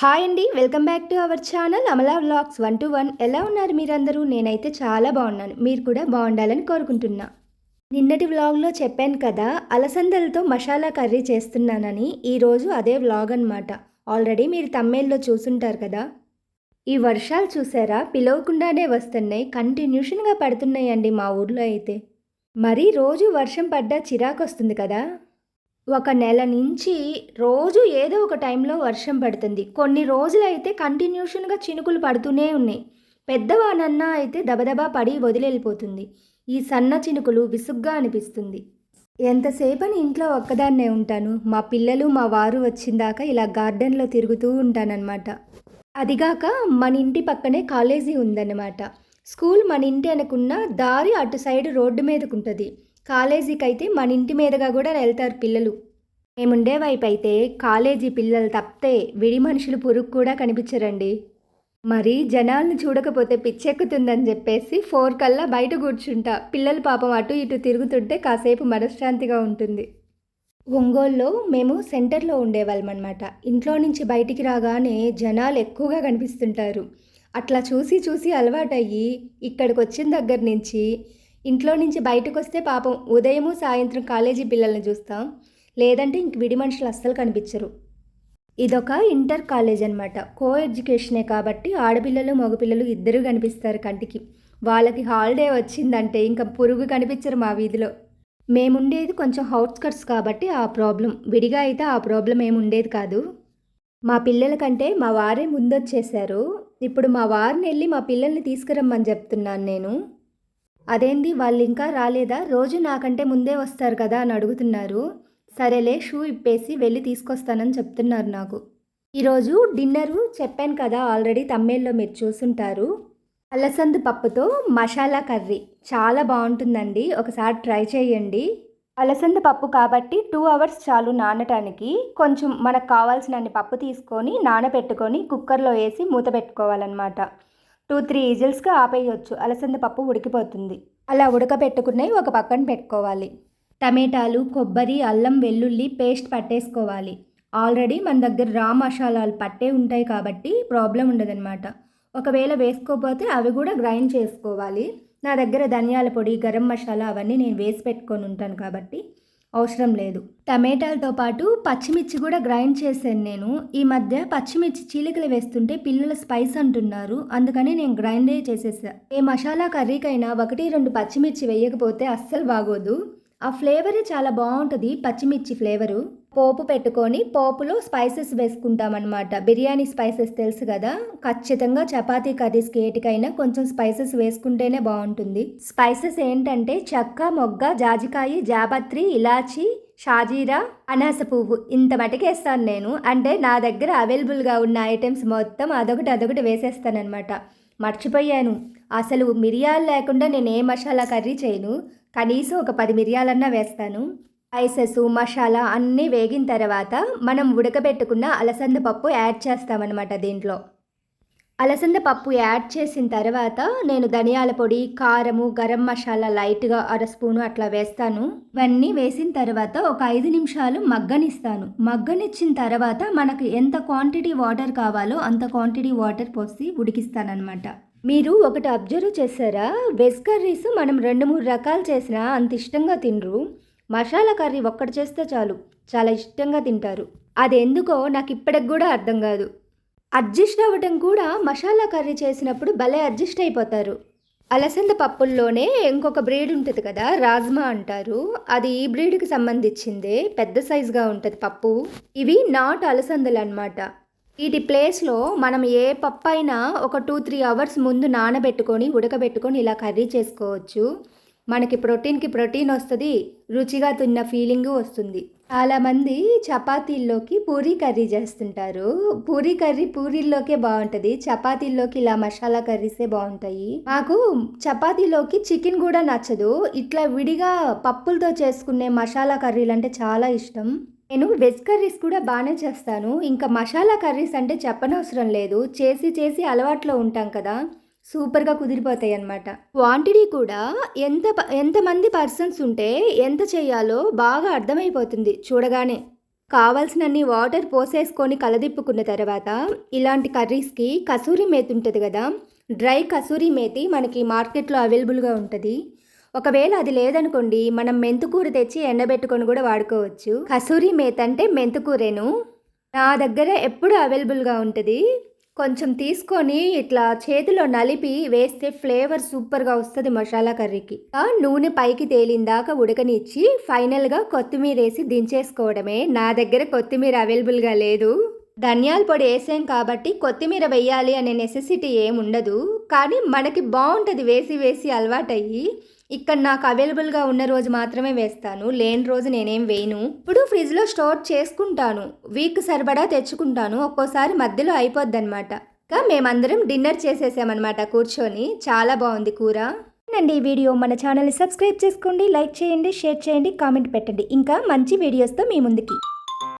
Hi అండి welcome back to our channel Amala vlogs one two one ఎలా ఉన్నారు మీరందరూ? నేనైతే చాలా బాగున్నాను. మీరు కూడా బాగుండాలని కోరుకుంటున్నా. నిన్నటి వ్లాగ్లో చెప్పాను కదా అలసందలతో మసాలా కర్రీ చేస్తున్నానని. ఈరోజు అదే వ్లాగ్ అనమాట ఆల్రెడీ మీరు తమ్మేల్లో చూసుంటారు కదా. ఈ వర్షాలు చూసారా? పిలవకుండానే వస్తున్నాయి. కంటిన్యూషన్గా పడుతున్నాయండి మా ఊర్లో అయితే. మరీ రోజు వర్షం పడ్డా చిరాకు వస్తుంది కదా? ఒక నెల నుంచి రోజు ఏదో ఒక టైంలో వర్షం పడుతుంది. కొన్ని రోజులు అయితే కంటిన్యూషన్గా చినుకులు పడుతూనే ఉన్నాయి. పెద్దవానన్నా అయితే దబదబా పడి వదిలేళ్ళిపోతుంది ఈ సన్న చినుకులు విసుగ్గా అనిపిస్తుంది. ఎంతసేపని ఇంట్లో ఒక్కదాన్నే ఉంటాను. మా పిల్లలు మా వారు వచ్చిందాక ఇలా గార్డెన్లో తిరుగుతూ ఉంటానన్నమాట. అదిగాక మన ఇంటి పక్కనే కాలేజీ ఉందన్నమాట. స్కూల్ మన ఇంటి అనుకున్న దారి అటు సైడ్ రోడ్డు మీదకు ఉంటుంది కాలేజీకి అయితే మన ఇంటి మీదుగా కూడా వెళ్తారు పిల్లలు. మేముండే వైపు అయితే కాలేజీ పిల్లలు తప్పితే విడి మనుషులు పురుగు కూడా కనిపించరండి. మరి జనాల్ని చూడకపోతే పిచ్చెక్కుతుందని చెప్పేసి ఫోర్ కల్లా బయట కూర్చుంటా. పిల్లలు పాపం అటు ఇటు తిరుగుతుంటే కాసేపు మనశ్శాంతిగా ఉంటుంది. ఒంగోలులో మేము సెంటర్లో ఉండేవాళ్ళం అనమాట ఇంట్లో నుంచి బయటికి రాగానే జనాలు ఎక్కువగా కనిపిస్తుంటారు. అట్లా చూసి చూసి అలవాటయ్యి ఇక్కడికి వచ్చిన దగ్గర నుంచి ఇంట్లో నుంచి బయటకు వస్తే పాపం ఉదయము సాయంత్రం కాలేజీ పిల్లల్ని చూస్తాం. లేదంటే ఇంక విడి మనుషులు అస్సలు కనిపించరు. ఇదొక ఇంటర్ కాలేజ్ అనమాట కో ఎడ్యుకేషనే కాబట్టి ఆడపిల్లలు మగపిల్లలు ఇద్దరు కనిపిస్తారు కంటికి. వాళ్ళకి హాలిడే వచ్చిందంటే ఇంకా పురుగు కనిపించరు మా వీధిలో. మేముండేది కొంచెం హౌట్స్కట్స్ కాబట్టి ఆ ప్రాబ్లం. విడిగా అయితే ఆ ప్రాబ్లం ఏముండేది కాదు. మా పిల్లల కంటే మా వారే ముందొచ్చేశారు. ఇప్పుడు మా వారిని వెళ్ళి మా పిల్లల్ని తీసుకురమ్మని చెప్తున్నాను నేను. అదేంది వాళ్ళు ఇంకా రాలేదా? రోజు నాకంటే ముందే వస్తారు కదా అని అడుగుతున్నారు. సరేలే షూ ఇప్పేసి వెళ్ళి తీసుకొస్తానని చెప్తున్నారు నాకు. ఈరోజు డిన్నరు చెప్పాను కదా ఆల్రెడీ తమ్మేల్లో మీరు చూసుంటారు. అలసంద పప్పుతో మసాలా కర్రీ. చాలా బాగుంటుందండి. ఒకసారి ట్రై చేయండి. అలసంద పప్పు కాబట్టి టూ అవర్స్ చాలు నానటానికి. కొంచెం మనకు కావాల్సినన్ని పప్పు తీసుకొని నానబెట్టుకొని కుక్కర్లో వేసి మూత పెట్టుకోవాలన్నమాట. టూ త్రీ ఈజిల్స్కి ఆపేయచ్చు. అలసంద పప్పు ఉడికిపోతుంది. అలా ఉడకబెట్టుకున్నవి ఒక పక్కన పెట్టుకోవాలి. టమాటాలు కొబ్బరి అల్లం వెల్లుల్లి పేస్ట్ పట్టేసుకోవాలి. ఆల్రెడీ మన దగ్గర రా మసాలాలు పట్టే ఉంటాయి కాబట్టి ప్రాబ్లం ఉండదన్నమాట. ఒకవేళ వేసుకోకపోతే అవి కూడా గ్రైండ్ చేసుకోవాలి. నా దగ్గర ధనియాల పొడి గరం మసాలా అవన్నీ నేను వేసి పెట్టుకొని ఉంటాను కాబట్టి అవసరం లేదు. టమాటాలతో పాటు పచ్చిమిర్చి కూడా గ్రైండ్ చేశాను నేను. ఈ మధ్య పచ్చిమిర్చి చీలికలు వేస్తుంటే పిల్లలు స్పైస్ అంటున్నారు. అందుకని నేను గ్రైండే చేసేసా. ఏ మసాలా కర్రీకైనా ఒకటి రెండు పచ్చిమిర్చి వేయకపోతే అస్సలు బాగోదు. ఆ ఫ్లేవరే చాలా బాగుంటుంది పచ్చిమిర్చి ఫ్లేవరు. పోపు పెట్టుకొని పోపులో స్పైసెస్ వేసుకుంటామన్నమాట. బిర్యానీ స్పైసెస్ తెలుసు కదా? ఖచ్చితంగా చపాతీ కర్రీస్కి ఏటికైనా కొంచెం స్పైసెస్ వేసుకుంటేనే బాగుంటుంది. స్పైసెస్ ఏంటంటే చెక్క మొగ్గ జాజికాయ జాపత్రి ఇలాచి షాజీరా అనాస పువ్వు. ఇంత మటుకేస్తాను నేను. అంటే నా దగ్గర అవైలబుల్గా ఉన్న ఐటమ్స్ మొత్తం అదొకటి అదొకటి వేసేస్తానమాట మర్చిపోయాను. అసలు మిరియాలు లేకుండా నేను ఏ మసాలా కర్రీ చేయను. కనీసం ఒక పది మిరియాలన్నా వేస్తాను. స్పైసెస్ మసాలా అన్నీ వేగిన తర్వాత మనం ఉడకబెట్టుకున్న అలసంద పప్పు యాడ్ చేస్తామన్నమాట దీంట్లో. అలసంద పప్పు యాడ్ చేసిన తర్వాత నేను ధనియాల పొడి కారము గరం మసాలా లైట్గా అర స్పూను అట్లా వేస్తాను. ఇవన్నీ వేసిన తర్వాత ఒక ఐదు నిమిషాలు మగ్గనిస్తాను. మగ్గనిచ్చిన తర్వాత మనకు ఎంత క్వాంటిటీ వాటర్ కావాలో అంత క్వాంటిటీ వాటర్ పోసి ఉడికిస్తానమాట మీరు ఒకటి అబ్జర్వ్ చేశారా? వెజ్ కర్రీస్ మనం రెండు మూడు రకాలు చేసినా అంత ఇష్టంగా తినరు. మసాలా కర్రీ ఒక్కటి చేస్తే చాలు. చాలా ఇష్టంగా తింటారు. అది ఎందుకో నాకు ఇప్పటికి కూడా అర్థం కాదు. అడ్జస్ట్ అవ్వటం కూడా మసాలా కర్రీ చేసినప్పుడు భలే అడ్జస్ట్ అయిపోతారు. అలసంద పప్పుల్లోనే ఇంకొక బ్రీడ్ ఉంటుంది కదా రాజ్మా అంటారు. అది ఈ బ్రీడ్కి సంబంధించిందే పెద్ద సైజుగా ఉంటుంది పప్పు. ఇవి నాట్ అలసందలు అనమాట వీటి ప్లేస్లో మనం ఏ పప్పు అయినా ఒక టూ త్రీ అవర్స్ ముందు నానబెట్టుకొని ఉడకబెట్టుకొని ఇలా కర్రీ చేసుకోవచ్చు. మనకి ప్రోటీన్కి ప్రోటీన్ వస్తుంది రుచిగా తిన్న ఫీలింగ్ వస్తుంది. చాలామంది చపాతీల్లోకి పూరీ కర్రీ చేస్తుంటారు. పూరీ కర్రీ పూరీల్లోకే బాగుంటుంది చపాతీల్లోకి ఇలా మసాలా కర్రీసే బాగుంటాయి. మాకు చపాతీలోకి చికెన్ కూడా నచ్చదు ఇట్లా విడిగా పప్పులతో చేసుకునే మసాలా కర్రీలు అంటే చాలా ఇష్టం. నేను వెజ్ కర్రీస్ కూడా బాగానే చేస్తాను ఇంకా మసాలా కర్రీస్ అంటే చెప్పనవసరం లేదు చేసి చేసి అలవాట్లో ఉంటాం కదా. సూపర్గా కుదిరిపోతాయి అన్నమాట. క్వాంటిటీ కూడా ఎంత ప- ఎంతమంది పర్సన్స్ ఉంటే ఎంత చేయాలో బాగా అర్థమైపోతుంది చూడగానే. కావాల్సినన్ని వాటర్ పోసేసుకొని కలదిప్పుకున్న తర్వాత ఇలాంటి కర్రీస్కి కసూరి మేతి ఉంటుంది కదా డ్రై కసూరి మేతి మనకి మార్కెట్లో అవైలబుల్గా ఉంటుంది. ఒకవేళ అది లేదనుకోండి మనం మెంతుకూర తెచ్చి ఎండబెట్టుకొని కూడా వాడుకోవచ్చు. కసూరి మేత అంటే మెంతుకూరేను. నా దగ్గర ఎప్పుడు అవైలబుల్గా ఉంటుంది. కొంచెం తీసుకొని ఇట్లా చేతిలో నలిపి వేస్తే ఫ్లేవర్ సూపర్గా వస్తుంది మసాలా కర్రీకి. నూనె పైకి తేలిందాక ఉడకనిచ్చి ఫైనల్గా కొత్తిమీర వేసి దించేసుకోవడమే. నా దగ్గర కొత్తిమీర అవైలబుల్గా లేదు. ధనియాల పొడి వేసాం కాబట్టి కొత్తిమీర వేయాలి అనే నెసెసిటీ ఏముండదు కానీ మనకి బాగుంటుంది వేసి వేసి అలవాటయ్యి. ఇక్కడ నాకు అవైలబుల్గా ఉన్న రోజు మాత్రమే వేస్తాను. లేని రోజు నేనేం వేయను. ఇప్పుడు ఫ్రిడ్జ్లో స్టోర్ చేసుకుంటాను. వీక్ సరిపడా తెచ్చుకుంటాను. ఒక్కోసారి మధ్యలో అయిపోద్ది అనమాట ఇంకా మేమందరం డిన్నర్ చేసేసామన్నమాట కూర్చొని. చాలా బాగుంది కూర. అండి ఈ వీడియో మన ఛానల్ని సబ్స్క్రైబ్ చేసుకోండి లైక్ చేయండి షేర్ చేయండి కామెంట్ పెట్టండి. ఇంకా మంచి వీడియోస్తో మీ ముందుకి.